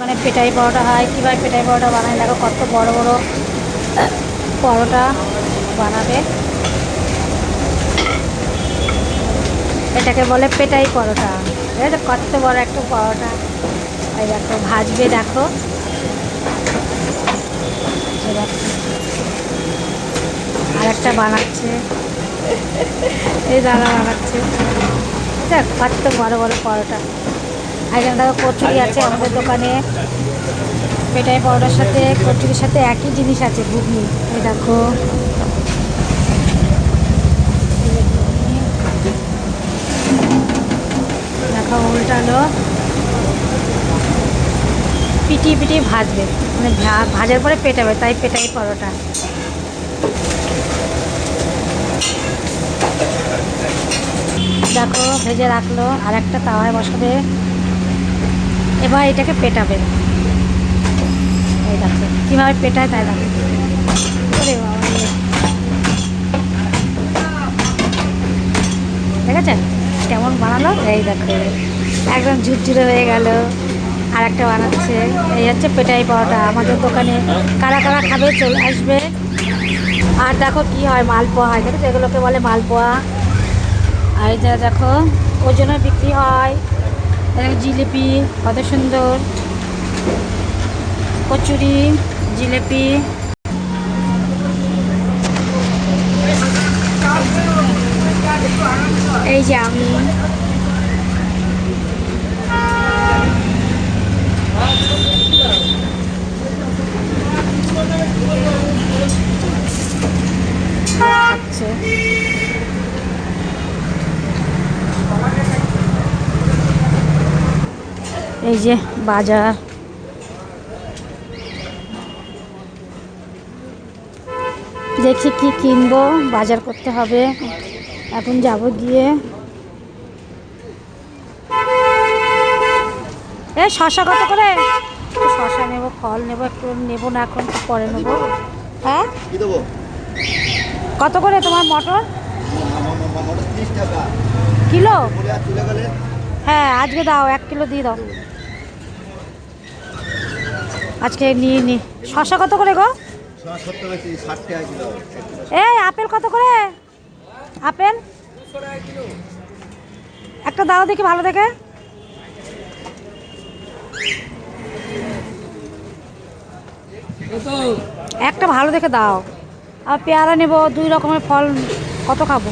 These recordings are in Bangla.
মানে পেটাই পরোটা হয়, কীভাবে পেটাই পরোটা বানায়, দেখো কত বড় বড়, পরোটা বানাবে। এটাকে বলে পেটাই পরোটা। আছে কত বড় একটা পরোটা। এই দেখো, ভাজবে, দেখো। আর একটা বানাচ্ছে। এই দাদা বানাচ্ছে। দেখ, কত বড় বড় পরোটা। এখানে দেখো কচুরি আছে আমাদের দোকানে। পেটাই পরোটার সাথে, কচুরির সাথে একই জিনিস আছে, ঘুগনি। এই দেখো। দেখো, উল্টালো। পিটি পিটি ভাজবে। মানে ভাজার পরে পেটাবে, তাই পেটাই পরোটা দেখো, ভেজে রাখল আর একটা তাওয়ায় বসাবে। এবার এটাকে পেটাবে এই কীভাবে পেটায় তাই দেখো। বাবা রে। দেখেছেন? কেমন বানালো? এই দেখো একদম ঝুরঝুরে হয়ে গেল। আর একটা বানাচ্ছে। এই হচ্ছে পেটাই পাওয়াটা আমাদের দোকানে কারা কারা খাবে চলে আসবে। আর দেখো কি হয়, মালপোয়া হয়। দেখো যেগুলোকে বলে মালপোয়া। আর যে দেখো ওজনে বিক্রি হয়। জিলিপি কত সুন্দর। কচুরি জিলিপি। এই যে আমি। এই যে বাজার। দেখি কি কিনবো বাজার করতে হবে। এখন যাব গিয়ে। এ শশা কত করে? শশা নেব ফল নেব একটু নেব না এখন পরে নেব। হ্যাঁ? কত করে তোমার মটর? কিলো? হ্যাঁ আজকে দাও এক কিলো দিয়ে দাও। আজকে নিয়ে নি। শশা কত করে গো? এই, আপেল কত করে? আপেল? একটা দাও দেখি, ভালো দেখে। একটা ভালো দেখে দাও। আর পেয়ারা নেব, দুই রকমের ফল, কত খাব?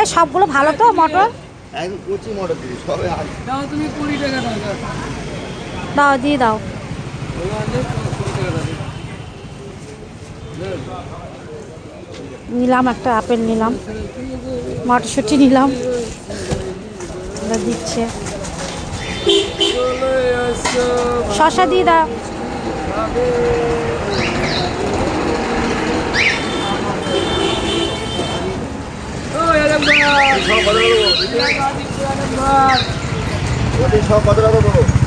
এই, সবগুলো ভালো তো, মটর? একদম কচি মোটর দিবি সবে দাও তুমি কুড়ি টাকা দাও দাও। দিয়ে দাও। নিলাম একটা আপেল নিলাম মটরশুঁটি নিলাম দিচ্ছে। শশা দিয়ে দাও ও এরকম দাও সব কত টাকা দেবো